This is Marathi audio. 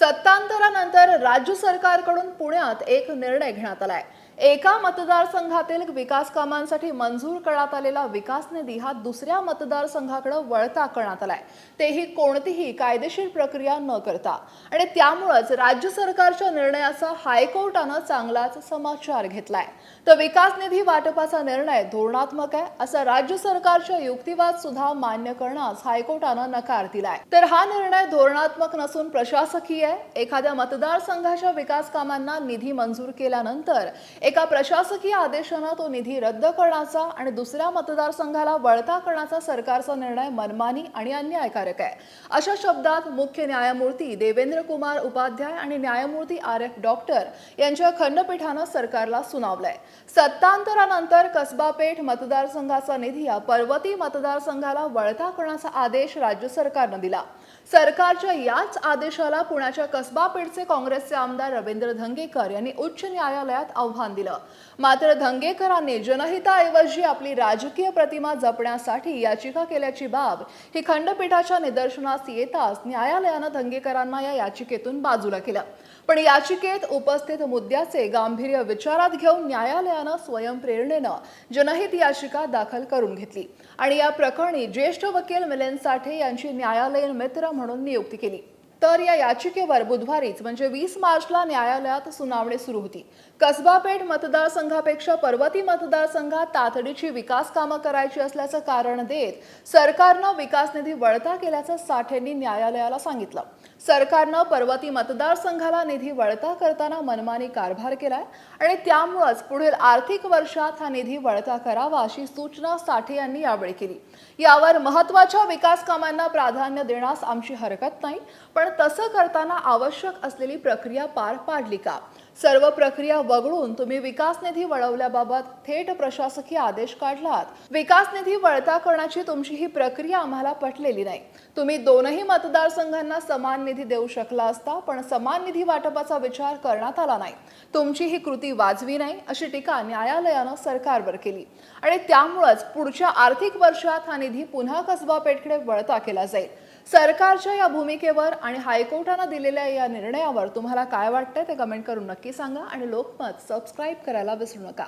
सत्तांतरानंतर राज्य सरकारकडून पुण्यात एक निर्णय घेण्यात आलाय. एका मतदारसंघातील विकास कामांसाठी मंजूर करण्यात आलेला विकास निधी हा दुसऱ्या मतदारसंघाकडे वळता करण्यात आलाय. तेही कोणतीही कायदेशीर प्रक्रिया न करता. आणि त्यामुळेच राज्य सरकारच्या निर्णयाचा हायकोर्टानं चांगलाच समाचार घेतलाय. तर विकास निधी वाटपाचा निर्णय धोरणात्मक आहे असं राज्य सरकारच्या युक्तिवाद सुद्धा मान्य करण्यास हायकोर्टानं नकार दिलाय. तर हा निर्णय धोरणात्मक नसून प्रशासकीय आहे. एखाद्या मतदारसंघाच्या विकास कामांना निधी मंजूर केल्यानंतर एका प्रशासकीय आदेशानं तो निधी रद्द करण्याचा आणि दुसऱ्या मतदारसंघाला वळता करण्याचा सरकारचा निर्णय मनमानी आणि अन्यायकारक आहे. अशा शब्दात मुख्य न्यायमूर्ती देवेंद्र कुमार उपाध्याय आणि न्यायमूर्ती आर एफ डॉक्टर यांच्या खंडपीठानं सरकारला सुनावलंय. सत्तांतरानंतर कसबापेठ मतदारसंघाचा निधी हा पर्वती मतदारसंघाला वळता करण्याचा आदेश राज्य सरकारनं दिला. सरकारच्या याच आदेशाला पुण्याच्या कसबापेठचे काँग्रेसचे आमदार रवींद्र धंगेकर यांनी उच्च न्यायालयात आव्हान दिलं. मात्र धंगेकरांनी जनहिताऐवजी आपली राजकीय प्रतिमा जपण्यासाठी याचिका केल्याची बाब ही खंडपीठाच्या निदर्शनास येताच न्यायालयानं धंगेकरांना या याचिकेतून बाजूला केलं. पण याचिकेत उपस्थित मुद्द्याचे गांभीर्य विचारात घेऊन न्यायालयानं स्वयंप्रेरणेनं जनहित याचिका दाखल करून घेतली. आणि या प्रकरणी ज्येष्ठ वकील मिलिंद साठे यांची न्यायालयीन मित्र म्हणून नियुक्ती केली. तर या याचिकेवर बुधवारीच म्हणजे वीस मार्चला न्यायालयात सुनावणी सुरू होती. कसबापेठ मतदारसंघापेक्षा पर्वती मतदारसंघात तातडीची विकास कामं करायची असल्याचं कारण देत सरकारनं विकास निधी वळता केल्याचं साठेंनी न्यायालयाला सांगितलं. सरकारनं पर्वती मतदारसंघाला निधी वळता करताना मनमानी कारभार केलाय आणि त्यामुळंच पुढील आर्थिक वर्षात हा निधी वळता करावा अशी सूचना साठे यांनी यावेळी केली. यावर महत्त्वाच्या विकास कामांना प्राधान्य देण्यास आमची हरकत नाही पण पण तसं करताना आवश्यक असलेली प्रक्रिया पार पाडली का? सर्व प्रक्रिया वगळून तुम्ही विकास निधी वळवल्याबाबत थेट प्रशासकीय आदेश काढलात. विकास निधी वळता करण्याची तुमची ही प्रक्रिया आम्हाला पटलेली नाही. तुम्ही दोनही मतदारसंघांना समान निधी देऊ शकला असता पण समान निधी वाटपाचा विचार करण्यात आला नाही. तुमची ही कृती वाजवी नाही अशी टीका न्यायालयानं सरकारवर केली. आणि त्यामुळंच पुढच्या आर्थिक वर्षात हा निधी पुन्हा कसबा पेठकडे वळता केला जाईल. सरकारच्या या भूमिकेवर आणि हायकोर्टानं दिलेल्या या निर्णयावर तुम्हाला काय वाटतंय ते कमेंट करून नक्की सांगा आणि लोकमत सबस्क्राईब करायला विसरू नका.